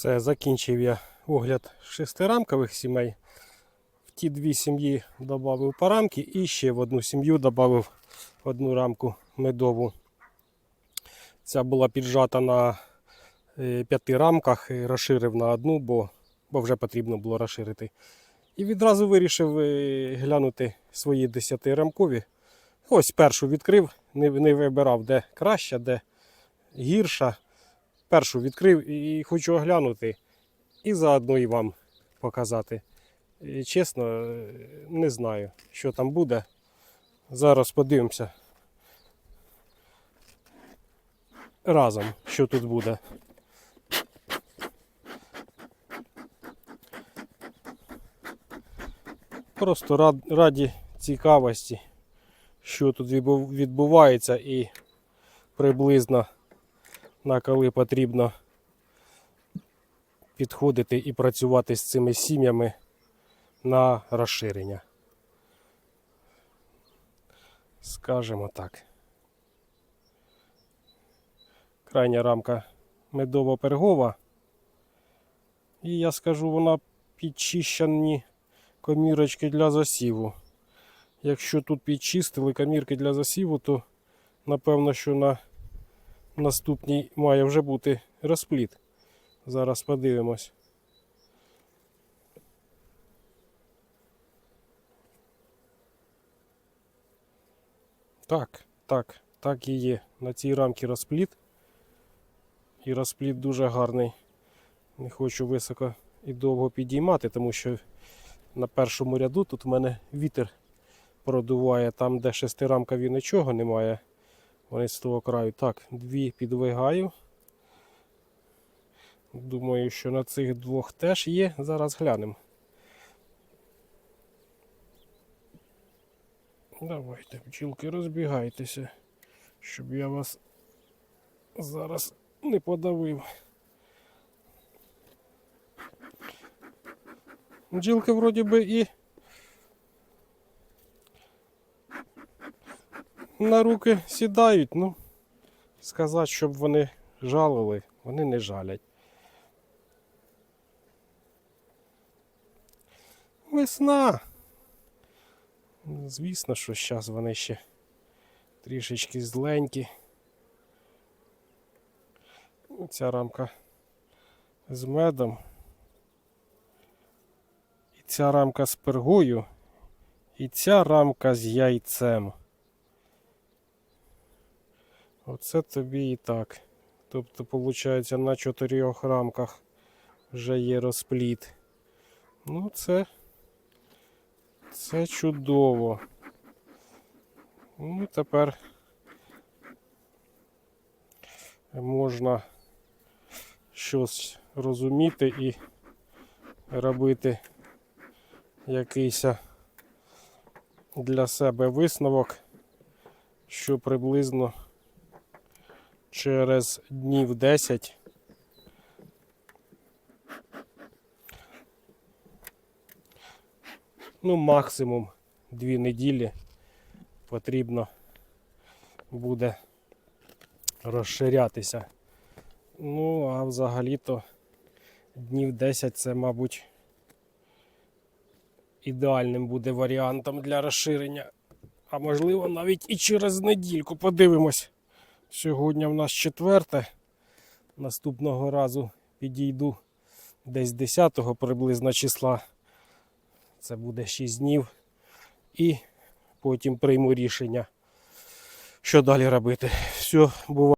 Все, закінчив я огляд шестирамкових сімей. В ті дві сім'ї додав парамки і ще в одну сім'ю додав одну рамку медову. Ця була піджата на е, п'яти рамках, і розширив на одну, бо, бо вже потрібно було розширити. І відразу вирішив е, глянути свої 10-рамкові. Ось першу відкрив, не, не вибирав, де краща, де гірша. Першу відкрив і хочу оглянути, і заодно і вам показати. І, чесно, е, не знаю, що там буде. Зараз подивимося. Разом, що тут буде. Просто рад- раді цікавості, що тут відбувається і приблизно на коли потрібно підходити і працювати з цими сім'ями на розширення. Скажемо так. Крайня рамка медово-пергова. І я скажу, вона підчищені комірочки для засіву. Якщо тут підчистили комірки для засіву, то напевно, що на наступній має вже бути розпліт. Зараз подивимось. Так, так, так і є. На цій рамці розпліт. І розпліт дуже гарний. Не хочу високо і довго підіймати, тому що на першому ряду тут в мене вітер продуває. Там, де шестирамкові нічого немає. Вони з того краю. Так, дві підвигаю. Думаю, що на цих двох теж є. Зараз глянемо. Давайте, бджілки, розбігайтеся, щоб я вас зараз не подавив. Бджілки вроді би і на руки сідають, ну, сказати, щоб вони жалили, вони не жалять. Весна. Звісно, що зараз вони ще трішечки зленькі. Ця рамка з медом. І ця рамка з пергою. І ця рамка з яйцем. Оце тобі і так. Тобто, виходить, на чотирьох рамках вже є розпліт. Ну, це, це чудово. Ну, тепер можна щось розуміти і робити якийсь для себе висновок, що приблизно через днів 10 ну максимум 2 неділі потрібно буде розширятися. Ну, а взагалі-то днів 10 це, мабуть, ідеальним буде варіантом для розширення. А можливо навіть і через недільку. Подивимось. Сьогодні в нас четверте. Наступного разу підійду десь 10 приблизно числа. Це буде 6 днів. І потім прийму рішення, що далі робити. Все, буває.